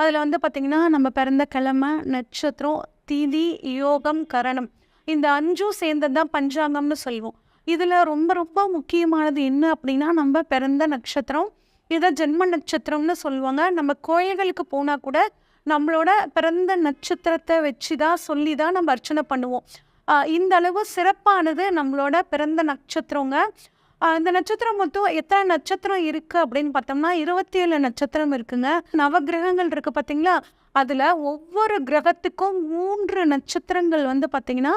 அதில் வந்து பார்த்திங்கன்னா நம்ம பிறந்த கிழமை நட்சத்திரம் திதி யோகம் கரணம். இந்த அஞ்சும் சேர்ந்தது தான் பஞ்சாங்கம்னு சொல்லுவோம். இதில் ரொம்ப ரொம்ப முக்கியமானது என்ன அப்படின்னா நம்ம பிறந்த நட்சத்திரம் இதை ஜென்ம நட்சத்திரம்னு சொல்லுவாங்க. நம்ம கோயில்களுக்கு போனால் கூட நம்மளோட பிறந்த நட்சத்திரத்தை வச்சு தான் சொல்லி தான் நம்ம அர்ச்சனை பண்ணுவோம். இந்த அளவு சிறப்பானது நம்மளோட பிறந்த நட்சத்திரங்க. இந்த நட்சத்திரம் மொத்தம் எத்தனை நட்சத்திரம் இருக்குது அப்படின்னு பார்த்தோம்னா இருபத்தி ஏழு நட்சத்திரம் இருக்குங்க. நவகிரகங்கள் இருக்குது பார்த்தீங்களா? அதில் ஒவ்வொரு கிரகத்துக்கும் மூன்று நட்சத்திரங்கள் வந்து பார்த்தீங்கன்னா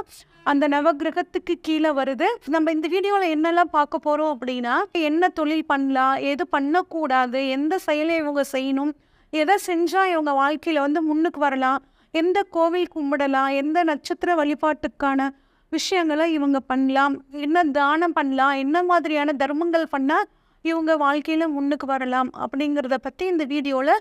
அந்த நவகிரகத்துக்கு கீழே வருது. நம்ம இந்த வீடியோவில் என்னெல்லாம் பார்க்க போகிறோம் அப்படின்னா என்ன தொழில் பண்ணலாம் எது பண்ணக்கூடாது எந்த செயலை இவங்க செய்யணும் எதை செஞ்சால் இவங்க வாழ்க்கையில் வந்து முன்னுக்கு வரலாம் எந்த கோவில் கும்பிடலாம் எந்த நட்சத்திர வழிபாட்டுக்கான விஷயங்களை இவங்க பண்ணலாம். என்ன தானம் பண்ணலாம். என்ன மாதிரியான தர்மங்கள் பண்ணால் இவங்க வாழ்க்கையில் முன்னுக்கு வரலாம் அப்படிங்கிறத பற்றி இந்த வீடியோவில்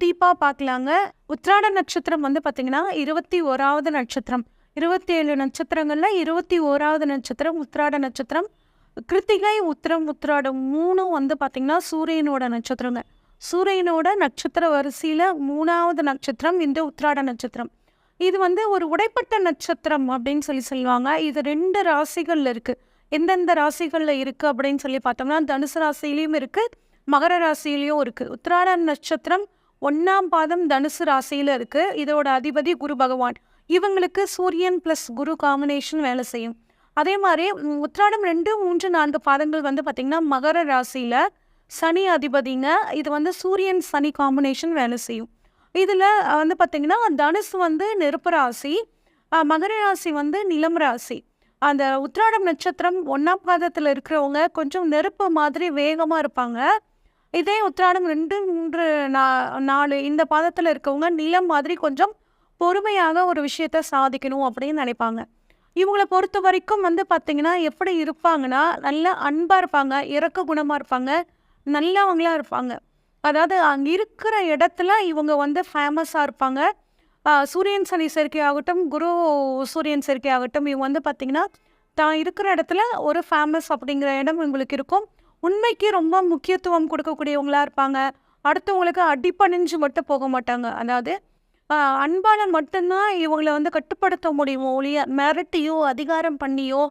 டீப்பாக பார்க்கலாங்க. உத்ராட நட்சத்திரம் வந்து பார்த்திங்கன்னா இருபத்தி ஓராவது நட்சத்திரம். இருபத்தி ஏழு நட்சத்திரங்களில் இருபத்தி ஓராவது நட்சத்திரம் உத்ராட நட்சத்திரம். கிருத்திகை உத்திரம் உத்திராடம் மூணும் வந்து பார்த்திங்கன்னா சூரியனோட நட்சத்திரங்க. சூரியனோட நட்சத்திர வரிசையில் மூணாவது நட்சத்திரம் இந்த உத்ராட நட்சத்திரம். இது வந்து ஒரு உடைப்பட்ட நட்சத்திரம் அப்படின்னு சொல்லி சொல்லுவாங்க. இது ரெண்டு ராசிகளில் இருக்குது எந்தெந்த ராசிகளில் இருக்குது அப்படின்னு சொல்லி பார்த்தோம்னா தனுசு ராசியிலையும் இருக்குது மகர ராசியிலையும் இருக்குது உத்திராட நட்சத்திரம் ஒன்றாம் பாதம் தனுசு ராசியில் இருக்குது இதோட அதிபதி குரு பகவான். இவங்களுக்கு சூரியன் ப்ளஸ் குரு காம்பினேஷன் வேலை செய்யும். அதே மாதிரி உத்திராடம் ரெண்டு மூன்று நான்கு பாதங்கள் வந்து பார்த்திங்கன்னா மகர ராசியில் சனி அதிபதிங்க. இது வந்து சூரியன் சனி காம்பினேஷன் வேலை செய்யும். இதில் வந்து பார்த்திங்கன்னா தனுசு வந்து நெருப்பு ராசி மகர ராசி வந்து நிலம் ராசி. அந்த உத்ராடம் நட்சத்திரம் ஒன்றாம் பாதத்தில் இருக்கிறவங்க கொஞ்சம் நெருப்பு மாதிரி வேகமாக இருப்பாங்க. இதே உத்ராடம் ரெண்டு மூன்று நா நாலு இந்த பாதத்தில் இருக்கவங்க நிலம் மாதிரி கொஞ்சம் பொறுமையாக ஒரு விஷயத்த சாதிக்கணும் அப்படின்னு நினைப்பாங்க. இவங்களை பொறுத்த வரைக்கும் வந்து பார்த்திங்கன்னா எப்படி இருப்பாங்கன்னா நல்லா அன்பாக இருப்பாங்க இறக்க குணமாக இருப்பாங்க நல்லவங்களா இருப்பாங்க. அதாவது அங்கே இருக்கிற இடத்துல இவங்க வந்து ஃபேமஸாக இருப்பாங்க. சூரியன் சனி சேர்க்கை ஆகட்டும் குரு சூரியன் சேர்க்கை ஆகட்டும் இவங்க வந்து பார்த்திங்கன்னா தான் இருக்கிற இடத்துல ஒரு ஃபேமஸ் அப்படிங்கிற இடம் இவங்களுக்கு இருக்கும். உண்மைக்கு ரொம்ப முக்கியத்துவம் கொடுக்கக்கூடியவங்களா இருப்பாங்க. அடுத்தவங்களுக்கு அடிப்பணிஞ்சு மட்டும் போக மாட்டாங்க. அதாவது அன்பால் மட்டும்தான் இவங்களை வந்து கட்டுப்படுத்த முடியும் ஒழிய மிரட்டியோ அதிகாரம் பண்ணியோ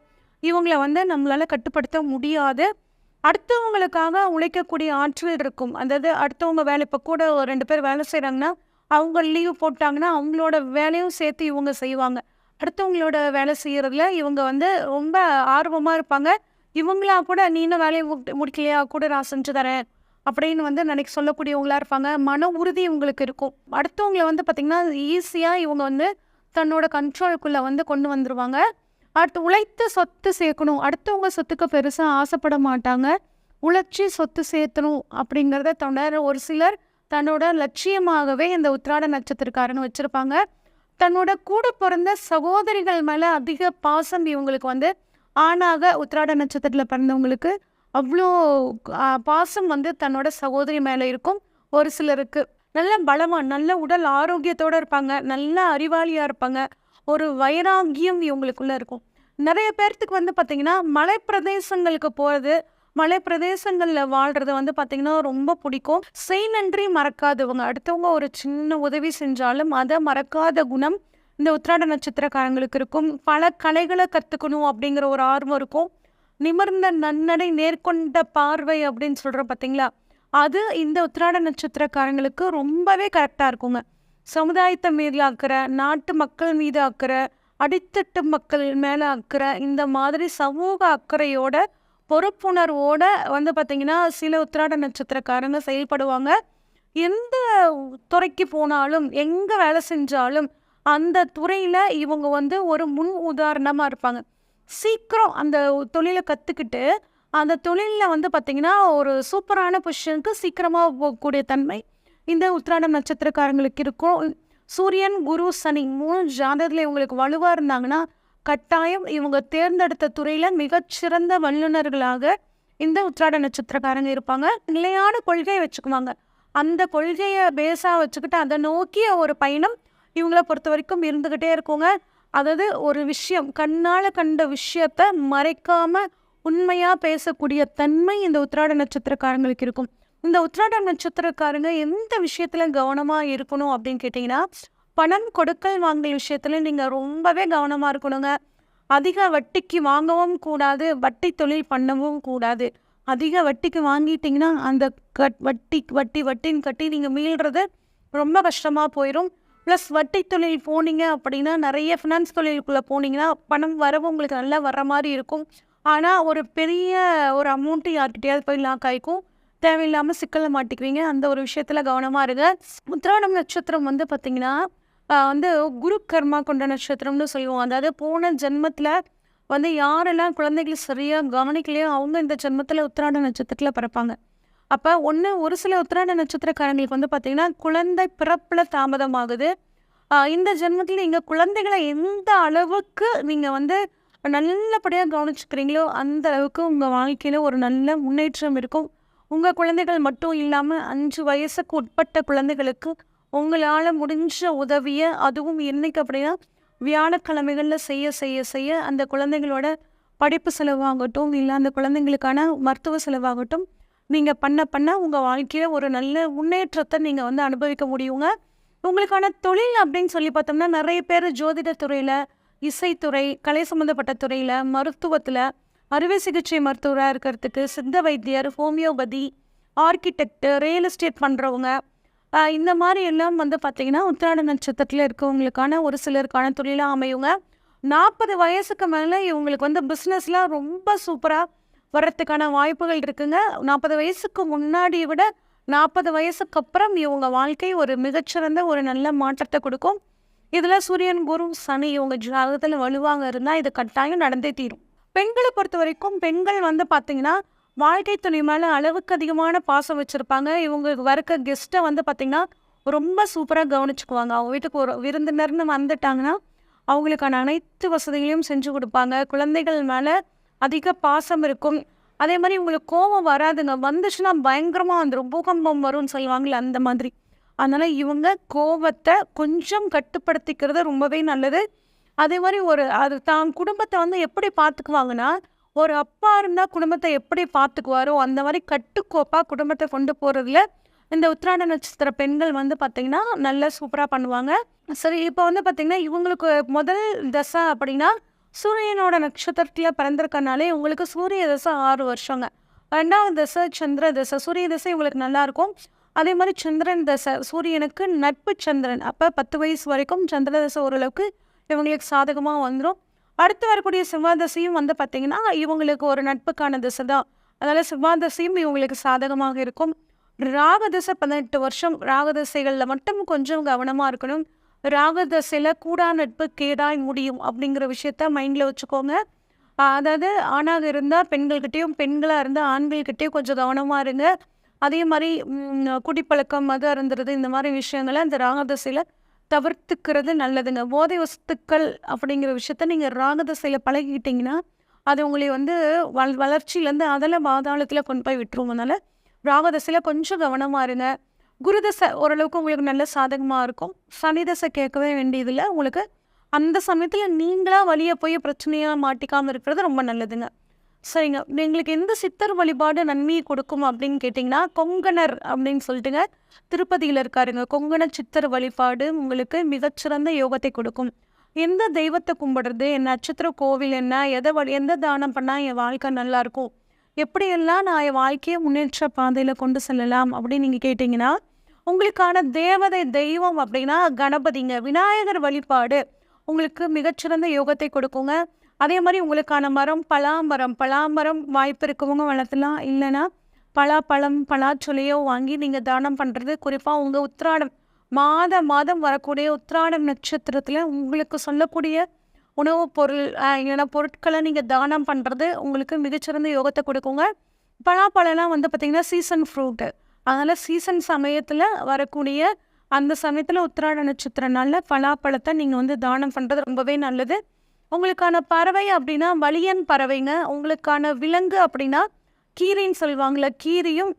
இவங்களை வந்து நம்மளால் கட்டுப்படுத்த முடியாது. அடுத்தவங்களுக்காக உழைக்கக்கூடிய ஆற்றல் இருக்கும். அதாவது அடுத்தவங்க வேலை இப்போ கூட ஒரு ரெண்டு பேர் வேலை செய்கிறாங்கன்னா அவங்க லீவ் போட்டாங்கன்னா அவங்களோட வேலையும் சேர்த்து இவங்க செய்வாங்க. அடுத்தவங்களோட வேலை செய்கிறதுல இவங்க வந்து ரொம்ப ஆர்வமாக இருப்பாங்க. இவங்களா கூட நீ இன்னும் வேலையை முடிக்கலையா? கூட நான் செஞ்சு தரேன். அப்படின்னு வந்து நினைக்க சொல்லக்கூடியவங்களாக இருப்பாங்க. மன உறுதி இவங்களுக்கு இருக்கும். அடுத்தவங்கள வந்து பார்த்திங்கன்னா ஈஸியாக இவங்க வந்து தன்னோட கண்ட்ரோலுக்குள்ளே வந்து கொண்டு வந்துடுவாங்க அடுத்து உழைத்து சொத்து சேர்க்கணும். அடுத்தவங்க சொத்துக்கு பெருசாக ஆசைப்பட மாட்டாங்க. உழைச்சி சொத்து சேர்த்தணும் அப்படிங்கிறத தன்னோட ஒரு சிலர் தன்னோட லட்சியமாகவே இந்த உத்திராட நட்சத்திரக்காரன்னு வச்சுருப்பாங்க. தன்னோட கூட பிறந்த சகோதரிகள் மேலே அதிக பாசம் இவங்களுக்கு வந்து ஆணாக உத்திராட நட்சத்திரத்தில் பிறந்தவங்களுக்கு அவ்வளோ பாசம் வந்து தன்னோட சகோதரி மேலே இருக்கும் ஒரு சிலருக்கு. நல்ல பலமாக நல்ல உடல் ஆரோக்கியத்தோடு இருப்பாங்க. நல்ல அறிவாளியாக இருப்பாங்க. ஒரு வைராகியம் இவங்களுக்குள்ளே இருக்கும். நிறைய பேர்த்துக்கு வந்து பார்த்திங்கன்னா மலை பிரதேசங்களுக்கு போகிறது மலை பிரதேசங்களில் வாழ்கிறது வந்து பார்த்திங்கன்னா ரொம்ப பிடிக்கும். செய் நன்றி மறக்காதவங்க அடுத்தவங்க ஒரு சின்ன உதவி செஞ்சாலும் அதை மறக்காத குணம் இந்த உத்திராட நட்சத்திரக்காரங்களுக்கு இருக்கும். பல கலைகளை கற்றுக்கணும் அப்படிங்கிற ஒரு ஆர்வம் இருக்கும். நிமிர்ந்த நன்னடை நேர்கொண்ட பார்வை அப்படின்னு சொல்கிறோம் பார்த்தீங்களா அது இந்த உத்திராட நட்சத்திரக்காரங்களுக்கு ரொம்பவே கரெக்டாக இருக்குங்க. சமுதாயத்தை மீது அக்கறை நாட்டு மக்கள் மீது அக்கறை அடித்தட்டு மக்கள் மேலே அக்கறை இந்த மாதிரி சமூக அக்கறையோட பொறுப்புணர்வோட வந்து பார்த்திங்கன்னா சில உத்திராட நட்சத்திரக்காரங்க செயல்படுவாங்க. எந்த துறைக்கு போனாலும் எங்கே வேலை செஞ்சாலும் அந்த துறையில் இவங்க வந்து ஒரு முன் உதாரணமாக இருப்பாங்க. சீக்கிரம் அந்த தொழிலை கற்றுக்கிட்டு அந்த தொழிலில் வந்து பார்த்திங்கன்னா ஒரு சூப்பரான பொசிஷனுக்கு சீக்கிரமாக போகக்கூடிய தன்மை இந்த உத்திராடம் நட்சத்திரக்காரங்களுக்கு இருக்கும். சூரியன் குரு சனி மூணு ஜாதகத்தில் இவங்களுக்கு வலுவாக இருந்தாங்கன்னா கட்டாயம் இவங்க தேர்ந்தெடுத்த துறையில் மிகச்சிறந்த வல்லுநர்களாக இந்த உத்திராட நட்சத்திரக்காரங்க இருப்பாங்க. நிலையான கொள்கையை வச்சுக்குவாங்க. அந்த கொள்கையை பேஸாக வச்சுக்கிட்டு அதை நோக்கிய ஒரு பயணம் இவங்கள பொறுத்த வரைக்கும் இருந்துக்கிட்டே இருக்குங்க. அதாவது ஒரு விஷயம் கண்ணால் கண்ட விஷயத்த மறைக்காம உண்மையாக பேசக்கூடிய தன்மை இந்த உத்திராட நட்சத்திரக்காரங்களுக்கு இருக்கும். இந்த உத்திராட நட்சத்திரக்காரங்க எந்த விஷயத்தில் கவனமாக இருக்கணும் அப்படின்னு கேட்டிங்கன்னா பணம் கொடுக்கல் வாங்கல் விஷயத்தில் நீங்கள் ரொம்பவே கவனமாக இருக்கணுங்க. அதிக வட்டிக்கு வாங்கவும் கூடாது வட்டி தொழில் பண்ணவும் கூடாது. அதிக வட்டிக்கு வாங்கிட்டிங்கன்னா அந்த கட் வட்டி வட்டி வட்டின்னு கட்டி நீங்கள் மீள்றது ரொம்ப கஷ்டமாக போயிடும் ப்ளஸ் வட்டி தொழில் போனீங்க அப்படின்னா நிறைய ஃபினான்ஸ் தொழிலுக்குள்ளே போனீங்கன்னா பணம் வரவும் உங்களுக்கு நல்லா வர்ற மாதிரி இருக்கும். ஆனால் ஒரு பெரிய ஒரு அமௌண்ட்டு யார்கிட்டயாவது போய் லாக் ஆகிக்கும் தேவையில்லாமல் சிக்கலில் மாட்டிக்குவீங்க. அந்த ஒரு விஷயத்தில் கவனமாக இருங்க. உத்திராடம் நட்சத்திரம் வந்து பார்த்திங்கன்னா வந்து குரு கர்மா கொண்ட நட்சத்திரம்னு சொல்லுவோம். அதாவது போன ஜென்மத்தில் வந்து யாரெல்லாம் குழந்தைகளை சரியாக கவனிக்கலையோ அவங்க இந்த ஜென்மத்தில் உத்திராட நட்சத்திரத்தில் பிறப்பாங்க. அப்போ ஒன்று ஒரு சில உத்திராட நட்சத்திரக்காரங்களுக்கு வந்து பார்த்திங்கன்னா குழந்தை பிறப்பில் தாமதமாகுது. இந்த ஜென்மத்தில் நீங்கள் குழந்தைகளை எந்த அளவுக்கு நீங்கள் வந்து நல்லபடியாக கவனிச்சுக்கிறீங்களோ அந்த அளவுக்கு உங்கள் வாழ்க்கையில் ஒரு நல்ல முன்னேற்றம் இருக்கும். உங்கள் குழந்தைகள் மட்டும் இல்லாமல் அஞ்சு வயசுக்கு உட்பட்ட குழந்தைகளுக்கு உங்களால் முடிஞ்ச உதவியை அதுவும் என்னைக்கு அப்படின்னா வியாழக்கிழமைகளில் செய்ய செய்ய செய்ய அந்த குழந்தைங்களோட படிப்பு செலவாகட்டும் இல்லை அந்த குழந்தைங்களுக்கான மருத்துவ செலவாகட்டும் நீங்கள் பண்ண பண்ண உங்கள் வாழ்க்கையில் ஒரு நல்ல முன்னேற்றத்தை நீங்கள் வந்து அனுபவிக்க முடியுங்க. உங்களுக்கான தொழில் அப்படின்னு சொல்லி பார்த்தோம்னா நிறைய பேர் ஜோதிட துறையில் இசைத்துறை கலை சம்மந்தப்பட்ட துறையில் மருத்துவத்தில் அறுவை சிகிச்சை மருத்துவராக இருக்கிறதுக்கு சித்த வைத்தியர் ஹோமியோபதி ஆர்கிடெக்ட் ரியல் எஸ்டேட் பண்ணுறவங்க இந்த மாதிரி எல்லாம் வந்து பார்த்திங்கன்னா உத்திராட நட்சத்திரத்தில் இருக்கவங்களுக்கான ஒரு சிலருக்கான தொழிலாக அமையுங்க. நாற்பது வயசுக்கு மேலே இவங்களுக்கு வந்து பிஸ்னஸ்லாம் ரொம்ப சூப்பராக வர்றதுக்கான வாய்ப்புகள் இருக்குங்க. நாற்பது வயசுக்கு முன்னாடி விட நாற்பது வயசுக்கு அப்புறம் இவங்க வாழ்க்கை ஒரு மிகச்சிறந்த ஒரு நல்ல மாற்றத்தை கொடுக்கும். இதில் சூரியன் குரு சனி இவங்க ஜாதகத்தில் வலுவாங்க இருந்தால் இது கட்டாயம் நடந்தே தீரும். பெண்களை பொறுத்த வரைக்கும் பெண்கள் வந்து பார்த்தீங்கன்னா வாழ்க்கை துணை மேலே அளவுக்கு அதிகமான பாசம் வச்சுருப்பாங்க. இவங்க வரக்க கெஸ்ட்டை வந்து பார்த்திங்கன்னா ரொம்ப சூப்பராக கவனிச்சுக்குவாங்க. அவங்க வீட்டுக்கு ஒரு விருந்தினர்னு வந்துட்டாங்கன்னா அவங்களுக்கான அனைத்து வசதிகளையும் செஞ்சு கொடுப்பாங்க. குழந்தைகள் மேலே அதிக பாசம் இருக்கும். அதே மாதிரி இவங்களுக்கு கோபம் வராதுங்க. வந்துச்சுன்னா பயங்கரமாக வந்துடும் பூகம்பம் வரும்னு சொல்லுவாங்கல்ல அந்த மாதிரி. அதனால் இவங்க கோபத்தை கொஞ்சம் கட்டுப்படுத்திக்கிறது ரொம்பவே நல்லது. அதே மாதிரி ஒரு அது தான் குடும்பத்தை வந்து எப்படி பார்த்துக்குவாங்கன்னா ஒரு அப்பா இருந்தால் குடும்பத்தை எப்படி பார்த்துக்குவாரோ அந்த மாதிரி கட்டுக்கோப்பாக குடும்பத்தை கொண்டு போகிறதுல இந்த உத்திராட நட்சத்திர பெண்கள் வந்து பார்த்திங்கன்னா நல்லா சூப்பராக பண்ணுவாங்க. சரி இப்போ வந்து பார்த்திங்கன்னா இவங்களுக்கு முதல் தசை அப்படின்னா சூரியனோட நட்சத்திரத்தில் பிறந்திருக்கனாலே உங்களுக்கு சூரிய தசை ஆறு வருஷங்க. ரெண்டாவது தசை சந்திர தசை. சூரிய தசை உங்களுக்கு நல்லாயிருக்கும் அதே மாதிரி சந்திரன் தசை. சூரியனுக்கு நட்பு சந்திரன். அப்போ பத்து வயசு வரைக்கும் சந்திர தசை ஓரளவுக்கு இவங்களுக்கு சாதகமாக வந்துடும் அடுத்து வரக்கூடிய சிம்மாதசையும் வந்து பார்த்திங்கன்னா இவங்களுக்கு ஒரு நட்புக்கான திசை தான். அதனால் சிம்மாதசையும் இவங்களுக்கு சாதகமாக இருக்கும். ராகதசை பதினெட்டு வருஷம். ராகதசைகளில் மட்டும் கொஞ்சம் கவனமாக இருக்கணும். ராகதசையில் கூடா நட்பு கேடாய் முடியும் அப்படிங்கிற விஷயத்த மைண்டில் வச்சுக்கோங்க. அதாவது ஆணாக இருந்தால் பெண்கள்கிட்டேயும் பெண்களாக இருந்தால் ஆண்கள்கிட்டேயும் கொஞ்சம் கவனமாக இருங்க. அதே மாதிரி குடிப்பழக்கம் மது அருந்துறது இந்த மாதிரி விஷயங்களை இந்த ராகதசையில் தவிர்த்துக்கிறது நல்லதுங்க. போதை வஸ்துக்கள் அப்படிங்கிற விஷயத்த நீங்கள் ராகதசையில் பழகிக்கிட்டிங்கன்னா அது உங்களை வந்து வள வளர்ச்சியிலேருந்து அதில் பாதாளத்தில் கொண்டு போய் விட்டுருவோம் அதனால் ராகதசையில் கொஞ்சம் கவனமாக இருங்க. குருதசை ஓரளவுக்கு உங்களுக்கு நல்ல சாதகமாக இருக்கும். சனிதசை கேட்கவே வேண்டியதில்லை. உங்களுக்கு அந்த சமயத்தில் நீங்களாக வழியை போய் பிரச்சனையாக மாட்டிக்காமல் இருக்கிறது ரொம்ப நல்லதுங்க. சரிங்க. எங்களுக்கு எந்த சித்தர் வழிபாடு நன்மையை கொடுக்கும் அப்படின்னு கேட்டிங்கன்னா கொங்கணர் அப்படின்னு சொல்லிட்டுங்க திருப்பதியில் இருக்காருங்க. கொங்கண சித்தர் வழிபாடு உங்களுக்கு மிகச்சிறந்த யோகத்தை கொடுக்கும். எந்த தெய்வத்தை கும்பிடுறது என் நட்சத்திர கோவில் என்ன எதை வழி எந்த தானம் பண்ணால் என் வாழ்க்கை நல்லாயிருக்கும் எப்படியெல்லாம் நான் என் வாழ்க்கையை முன்னேற்ற பாதையில் கொண்டு செல்லலாம் அப்படின்னு நீங்கள் கேட்டிங்கன்னா உங்களுக்கான தேவதை தெய்வம் அப்படின்னா கணபதிங்க. விநாயகர் வழிபாடு உங்களுக்கு மிகச்சிறந்த யோகத்தை கொடுக்குங்க. அதே மாதிரி உங்களுக்கான மரம் பலாமரம் பலாமரம் வாய்ப்பு இருக்கவங்க வளர்த்தலாம். இல்லைன்னா பலாப்பழம் பலாச்சொலையோ வாங்கி நீங்கள் தானம் பண்ணுறது குறிப்பாக உங்கள் உத்திராடம் மாத மாதம் வரக்கூடிய உத்திராடம் நட்சத்திரத்தில் உங்களுக்கு சொல்லக்கூடிய உணவுப் பொருள் இல்லைன்னா பொருட்களை நீங்கள் தானம் பண்ணுறது உங்களுக்கு மிகச்சிறந்த யோகத்தை கொடுக்குங்க. பலாப்பழம்லாம் வந்து பார்த்திங்கன்னா சீசன் ஃப்ரூட்டு அதனால் சீசன் சமயத்தில் வரக்கூடிய அந்த சமயத்தில் உத்திராட நட்சத்திரனால பலாப்பழத்தை நீங்கள் வந்து தானம் பண்ணுறது ரொம்பவே நல்லது. உங்களுக்கான பறவை அப்படின்னா வலியன் பறவைங்க. உங்களுக்கான விலங்கு அப்படின்னா கீரின்னு சொல்லுவாங்கள்ல கீரியும்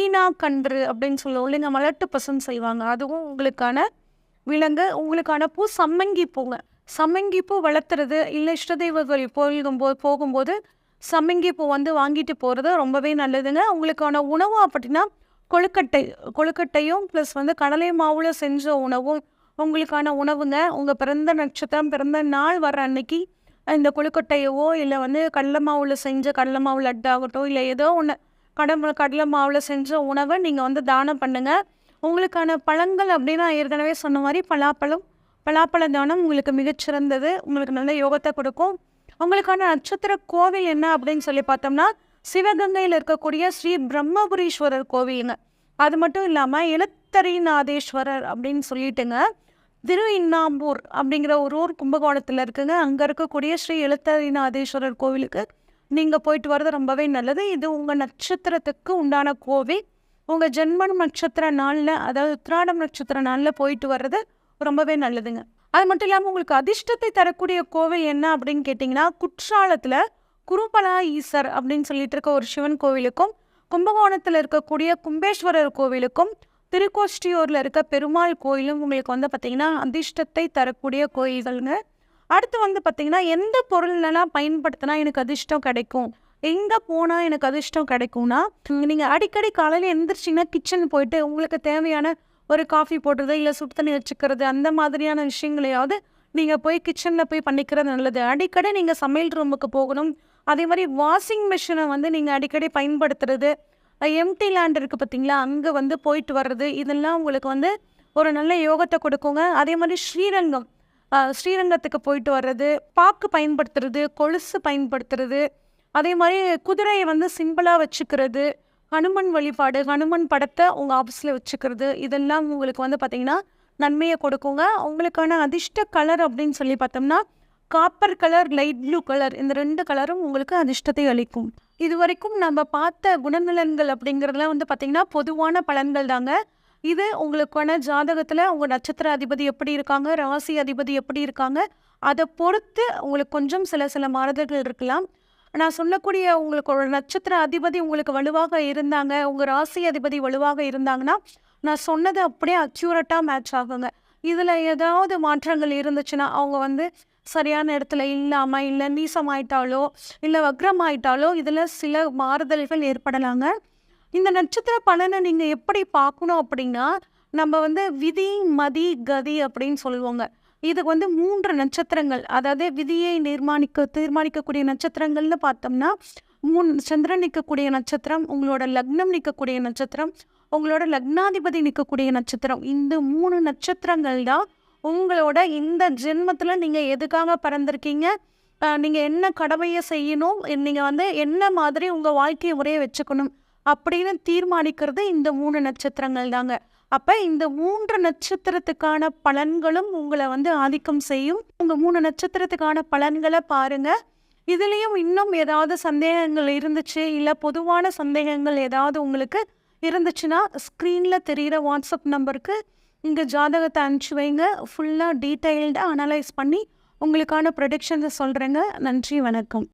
ஈனா கன்று அப்படின்னு சொல்லுவோம் இல்லைங்க மலட்டு பசுன்னு செய்வாங்க அதுவும் உங்களுக்கான விலங்கு. உங்களுக்கான பூ சம்மங்கி பூங்க. சம்மங்கி பூ வளர்த்துறது இல்லை இஷ்டதெய்வ போகும்போது போகும்போது சம்மங்கி பூ வந்து வாங்கிட்டு போகிறது ரொம்பவே நல்லதுங்க. உங்களுக்கான உணவு அப்படின்னா கொழுக்கட்டை. கொழுக்கட்டையும் ப்ளஸ் வந்து கடலை மாவில் செஞ்ச உணவும் உங்களுக்கான உணவுங்க உங்கள் பிறந்த நட்சத்திரம் பிறந்த நாள் வர அன்னைக்கு இந்த கொழுக்கட்டையவோ இல்லை வந்து கடலை மாவில் செஞ்ச கடலை மாவு லட்டாகட்டும் இல்லை ஏதோ ஒன்று கடமை கடலை மாவில் செஞ்ச உணவை நீங்கள் வந்து தானம் பண்ணுங்கள் உங்களுக்கான பழங்கள் அப்படின்னா ஏற்கனவே சொன்ன மாதிரி பலாப்பழம். பலாப்பழ தானம் உங்களுக்கு மிகச்சிறந்தது. உங்களுக்கு நல்ல யோகத்தை கொடுக்கும். உங்களுக்கான நட்சத்திர கோவில் என்ன அப்படின்னு சொல்லி பார்த்தோம்னா சிவகங்கையில் இருக்கக்கூடிய ஸ்ரீ பிரம்மபுரீஸ்வரர் கோவிலுங்க. அது மட்டும் இல்லாமல் எழுத்தரிநாதேஸ்வரர் அப்படின்னு சொல்லிட்டுங்க. திரு இன்னாம்பூர் அப்படிங்கிற ஒரு ஊர் கும்பகோணத்தில் இருக்குங்க. அங்கே இருக்கக்கூடிய ஸ்ரீ எழுத்தரிநாதேஸ்வரர் கோவிலுக்கு நீங்கள் போயிட்டு வர்றது ரொம்பவே நல்லது. இது உங்கள் நட்சத்திரத்துக்கு உண்டான கோவில். உங்கள் ஜென்மன் நட்சத்திர நாளில் அதாவது உத்ராடம் நட்சத்திர நாளில் போயிட்டு வர்றது ரொம்பவே நல்லதுங்க. அது மட்டும் இல்லாமல் உங்களுக்கு அதிர்ஷ்டத்தை தரக்கூடிய கோவில் என்ன அப்படின்னு கேட்டிங்கன்னா குற்றாலத்தில் குருபலா ஈசர் அப்படின்னு சொல்லிட்டு இருக்க ஒரு சிவன் கோவிலுக்கும் கும்பகோணத்தில் இருக்கக்கூடிய கும்பேஸ்வரர் கோவிலுக்கும் திருக்கோஷ்டியூரில் இருக்க பெருமாள் கோயிலும் உங்களுக்கு வந்து பார்த்திங்கன்னா அதிர்ஷ்டத்தை தரக்கூடிய கோயில்கள்ங்க. அடுத்து வந்து பார்த்திங்கன்னா எந்த பொருள்லாம் பயன்படுத்தினா எனக்கு அதிர்ஷ்டம் கிடைக்கும்? எங்கே போனால் எனக்கு அதிர்ஷ்டம் கிடைக்கும்னா நீங்கள் அடிக்கடி காலையில் எந்திரிச்சிங்கன்னா கிச்சன் போயிட்டு உங்களுக்கு தேவையான ஒரு காஃபி போடுறது இல்லை சுடு தண்ணி வச்சுக்கிறது அந்த மாதிரியான விஷயங்களையாவது நீங்கள் போய் கிச்சனில் போய் பண்ணிக்கிறது நல்லது. அடிக்கடி நீங்கள் சமையல் ரூமுக்கு போகணும். அதே மாதிரி வாஷிங் மிஷினை வந்து நீங்கள் அடிக்கடி பயன்படுத்துறது எம்டி லேண்ட் இருக்குது பார்த்தீங்களா அங்கே வந்து போயிட்டு வர்றது இதெல்லாம் உங்களுக்கு வந்து ஒரு நல்ல யோகத்தை கொடுக்குங்க. அதே மாதிரி ஸ்ரீரங்கம் ஸ்ரீரங்கத்துக்கு போயிட்டு வர்றது பாக்கு பயன்படுத்துறது கொலுசு பயன்படுத்துறது அதே மாதிரி குதிரையை வந்து சிம்பிளாக வச்சுக்கிறது ஹனுமன் வழிபாடு ஹனுமன் படத்தை உங்கள் ஆஃபீஸில் வச்சுக்கிறது இதெல்லாம் உங்களுக்கு வந்து பார்த்திங்கன்னா நன்மையை கொடுக்குங்க. உங்களுக்கான அதிர்ஷ்ட கலர் அப்படின்னு சொல்லி பார்த்தோம்னா copper colour light blue colour இந்த ரெண்டு கலரும் உங்களுக்கு அதிர்ஷ்டத்தை அளிக்கும். இது வரைக்கும் நம்ம பார்த்த குணநலன்கள் அப்படிங்கிறதுலாம் வந்து பார்த்திங்கன்னா பொதுவான பலன்கள் தாங்க. இது உங்களுக்கான ஜாதகத்தில் உங்கள் நட்சத்திர அதிபதி எப்படி இருக்காங்க ராசி அதிபதி எப்படி இருக்காங்க அதை பொறுத்து உங்களுக்கு கொஞ்சம் சில சில மாறுதல்கள் இருக்கலாம். நான் சொல்லக்கூடிய உங்களுக்கு ஒரு நட்சத்திர அதிபதி உங்களுக்கு வலுவாக இருந்தாங்க உங்கள் ராசி அதிபதி வலுவாக இருந்தாங்கன்னா நான் சொன்னது அப்படியே அக்யூரட்டாக மேட்ச் ஆகுங்க. இதில் ஏதாவது மாற்றங்கள் இருந்துச்சுன்னா அவங்க வந்து சரியான இடத்துல இல்லாமல் இல்லை நீசமாயிட்டாலோ இல்லை வக்ரமாயிட்டாலோ இதில் சில மாறுதல்கள் ஏற்படலாங்க. இந்த நட்சத்திர பலனை நீங்கள் எப்படி பார்க்கணும் அப்படின்னா நம்ம வந்து விதி மதி கதி அப்படின்னு சொல்லுவோங்க. இதுக்கு வந்து மூன்று நட்சத்திரங்கள். அதாவது விதியை நிர்மாணிக்க தீர்மானிக்கக்கூடிய நட்சத்திரங்கள்னு பார்த்தோம்னா மூணு சந்திரன் நிற்கக்கூடிய நட்சத்திரம் உங்களோட லக்னம் நிற்கக்கூடிய நட்சத்திரம் உங்களோட லக்னாதிபதி நிற்கக்கூடிய நட்சத்திரம். இந்த மூணு நட்சத்திரங்கள் தான் உங்களோட இந்த ஜென்மத்தில் நீங்கள் எதுக்காக பிறந்திருக்கீங்க? நீங்கள் என்ன கடமையை செய்யணும்? நீங்கள் வந்து என்ன மாதிரி உங்கள் வாழ்க்கை முறையை வச்சுக்கணும்? அப்படின்னு தீர்மானிக்கிறது இந்த மூணு நட்சத்திரங்கள் தாங்க. அப்போ இந்த மூன்று நட்சத்திரத்துக்கான பலன்களும் உங்களை வந்து ஆதிக்கம் செய்யும். உங்கள் மூணு நட்சத்திரத்துக்கான பலன்களை பாருங்கள் இதுலேயும் இன்னும் ஏதாவது சந்தேகங்கள் இருந்துச்சு? இல்லை பொதுவான சந்தேகங்கள் ஏதாவது உங்களுக்கு இருந்துச்சுன்னா ஸ்க்ரீனில் தெரிகிற வாட்ஸ்அப் நம்பருக்கு இங்கே ஜாதகத்தை அனுப்பிச்சி வைங்க. ஃபுல்லாக டீட்டெயில்டாக அனலைஸ் பண்ணி உங்களுக்கான ப்ரொடிக்ஷன்ஸை சொல்கிறேங்க நன்றி வணக்கம்.